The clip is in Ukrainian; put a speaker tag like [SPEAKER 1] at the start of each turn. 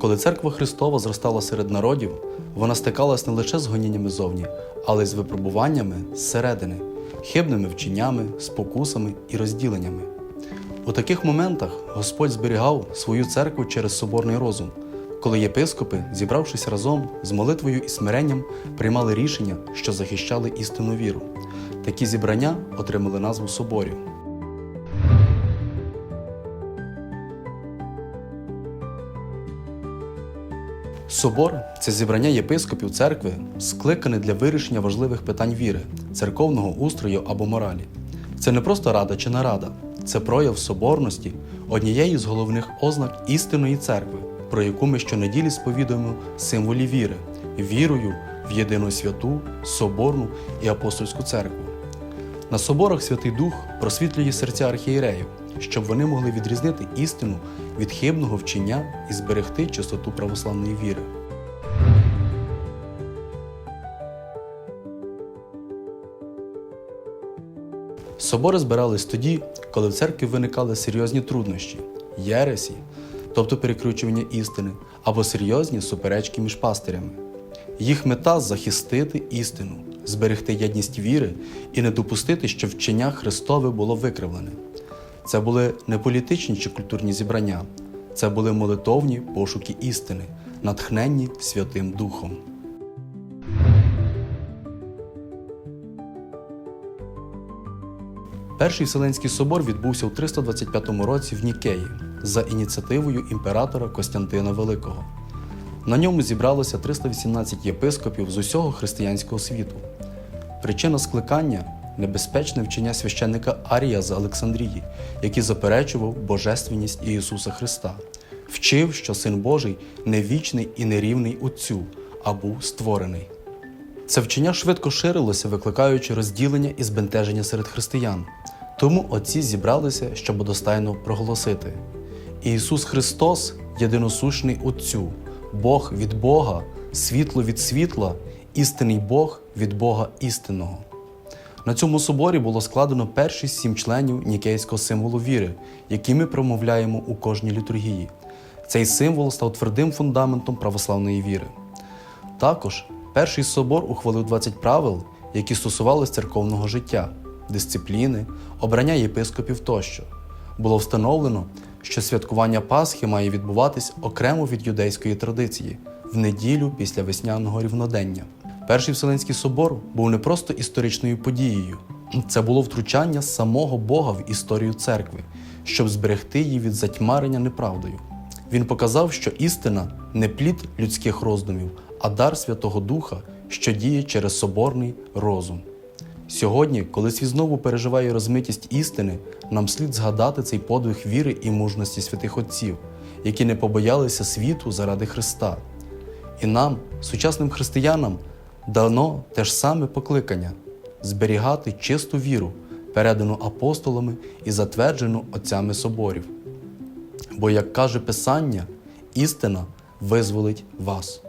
[SPEAKER 1] Коли церква Христова зростала серед народів, вона стикалась не лише з гоніннями зовні, але й з випробуваннями зсередини, хибними вченнями, спокусами і розділеннями. У таких моментах Господь зберігав свою церкву через соборний розум, коли єпископи, зібравшись разом з молитвою і смиренням, приймали рішення, що захищали істинну віру. Такі зібрання отримали назву соборів. Собор це зібрання єпископів церкви, скликане для вирішення важливих питань віри, церковного устрою або моралі. Це не просто рада чи нарада, це прояв соборності однієї з головних ознак істинної церкви, про яку ми щонеділі сповідуємо символі віри, вірою в єдину святу, соборну і апостольську церкву. На соборах Святий Дух просвітлює серця архієреїв, щоб вони могли відрізнити істину від хибного вчення і зберегти чистоту православної віри. Собори збирались тоді, коли в церкві виникали серйозні труднощі, єресі, тобто перекручування істини, або серйозні суперечки між пастирями. Їх мета захистити істину, зберегти єдність віри і не допустити, щоб вчення Христове було викривлене. Це були не політичні чи культурні зібрання, це були молитовні пошуки істини, натхненні Святим Духом. Перший Вселенський собор відбувся у 325 році в Нікеї за ініціативою імператора Костянтина Великого. На ньому зібралося 318 єпископів з усього християнського світу. Причина скликання небезпечне вчення священника Арія з Олександрії, який заперечував божественність Ісуса Христа, вчив, що Син Божий не вічний і не рівний Отцю, а був створений. Це вчення швидко ширилося, викликаючи розділення і збентеження серед християн. Тому отці зібралися, щоб одностайно проголосити: Ісус Христос єдиносущний Отцю, Бог від Бога, світло від світла, істинний Бог від Бога істинного. На цьому соборі було складено перші сім членів нікейського символу віри, які ми промовляємо у кожній літургії. Цей символ став твердим фундаментом православної віри. Також перший собор ухвалив 20 правил, які стосувалися церковного життя, дисципліни, обрання єпископів тощо. Було встановлено, що святкування Пасхи має відбуватись окремо від юдейської традиції в неділю після весняного рівнодення. Перший Вселенський собор був не просто історичною подією, це було втручання самого Бога в історію церкви, щоб зберегти її від затьмарення неправдою. Він показав, що істина не плід людських роздумів, а дар Святого Духа, що діє через соборний розум. Сьогодні, коли світ знову переживає розмитість істини, нам слід згадати цей подвиг віри і мужності святих Отців, які не побоялися світу заради Христа. І нам, сучасним християнам, дано те ж саме покликання зберігати чисту віру, передану апостолами і затверджену отцями соборів. Бо, як каже Писання, істина визволить вас.